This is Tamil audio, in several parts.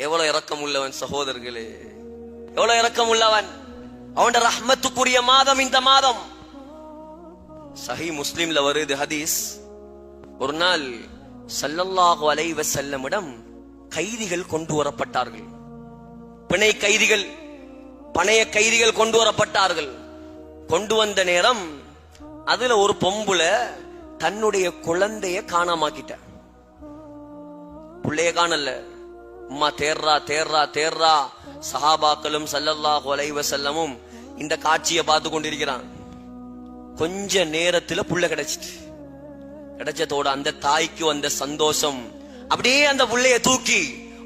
எவ்வளவு இறக்கம் உள்ளவன் சகோதரர்களே? எவ்வளவு இறக்கம் உள்ளவன்? அவன் ரஹ்மத்துக்குரிய மாதம் இந்த மாதம். சஹி முஸ்லிம்ல வருது ஹதீஸ். ஒரு நாள் சல்லல்லாஹு அலைவ செல்லமிடம் கைதிகள் கொண்டு வரப்பட்டார்கள். பிணை கைதிகள் பணைய கைதிகள் கொண்டு வரப்பட்டார்கள். கொண்டு வந்த நேரம் அதுல ஒரு பொம்புல தன்னுடைய குழந்தைய காணாமாக்கிட்ட பிள்ளைய காணல. அம்மா தேர்றா தேர்றா தேர்றா. சஹாபாக்களும் சல்லல்லாஹு அலைவ செல்லமும் இந்த காட்சியை பார்த்து கொண்டிருக்கிறான். கொஞ்ச நேரத்துல புள்ள கிடைச்சிட்டு. கிடைச்சதோட அந்த தாய்க்கு வந்த சந்தோஷம். அப்படியே அந்த புள்ளைய தூக்கி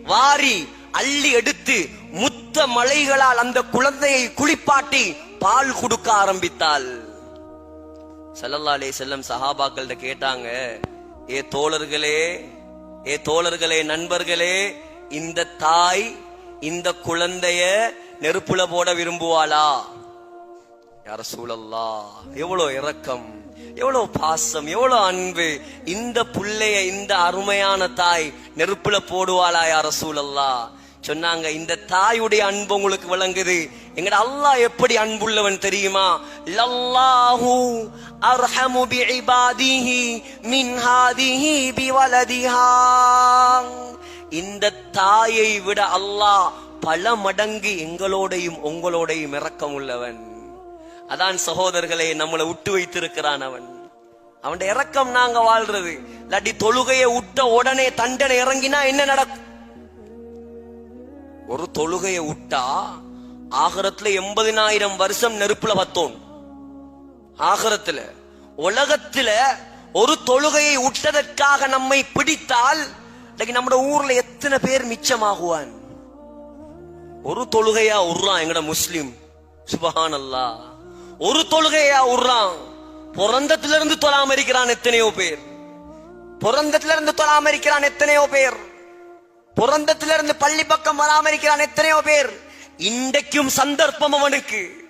வாரி அள்ளி எடுத்து முத்த மலைகளால் அந்த குழந்தையை குளிப்பாட்டி பால் கொடுக்க ஆரம்பித்தாள். சல்லல்லா அலே செல்லம் சஹாபாக்கள்கிட்ட கேட்டாங்க ஏ தோழர்களே ஏ தோழர்களே நண்பர்களே இந்த தாய் இந்த குழந்தைய நெருப்புல போட விரும்புவாளா? யார சூழல்லா எவ்வளவு இரக்கம் எவ்வளவு பாசம் எவ்வளவு அன்பு. இந்த புள்ளைய இந்த அருமையான தாய் நெருப்புல போடுவாளா யார சூழல்லா சொன்னாங்க இந்த தாயுடைய அன்பு உங்களுக்கு விளங்குது. எங்கட அல்லாஹ் எப்படி அன்புள்ளவன் தெரியுமா? லல்லாஹு அர்ஹமு பிஇபாதிஹி மின் ஹாதிஹி பிவலதிஹா. இந்த தாயை விட அல்லாஹ் பல மடங்கு எங்களோடையும் உங்களோடையும் இறக்கம் உள்ளவன். அதான் சகோதரர்களை நம்மளை விட்டு வைத்திருக்கிறான் அவன். அவன் இறக்கம் நாங்க வாழ்றது. இல்லாட்டி தொழுகையை விட்ட உடனே தண்டனை இறங்கினா என்ன நடக்கும்? ஒரு தொழுகையை விட்டா ஆகரத்துல எண்பதினாயிரம் வருஷம் நெருப்புல பத்தோம். ஆகரத்துல உலகத்துல ஒரு தொழுகையை விட்டதற்காக நம்மை பிடித்தால் இன்னைக்கு நம்ம ஊர்ல எத்தனை பேர் மிச்சமாகுவான்? ஒரு தொழுகையா உர்றான் எங்கட முஸ்லிம். சுபஹான் ஒரு தொழுகையா உர்றான். பிறந்தத்துல இருந்து தொழாம இருக்கிறான் எத்தனையோ பேர். பிறந்தத்துல இருந்து தொழாம இருக்கிறான் எத்தனையோ பேர். பிறந்தத்துல இருந்து பள்ளி பக்கம் வராம இருக்கிறான் எத்தனையோ பேர். இன்றைக்கும் சந்தர்ப்பம் அவனுக்கு.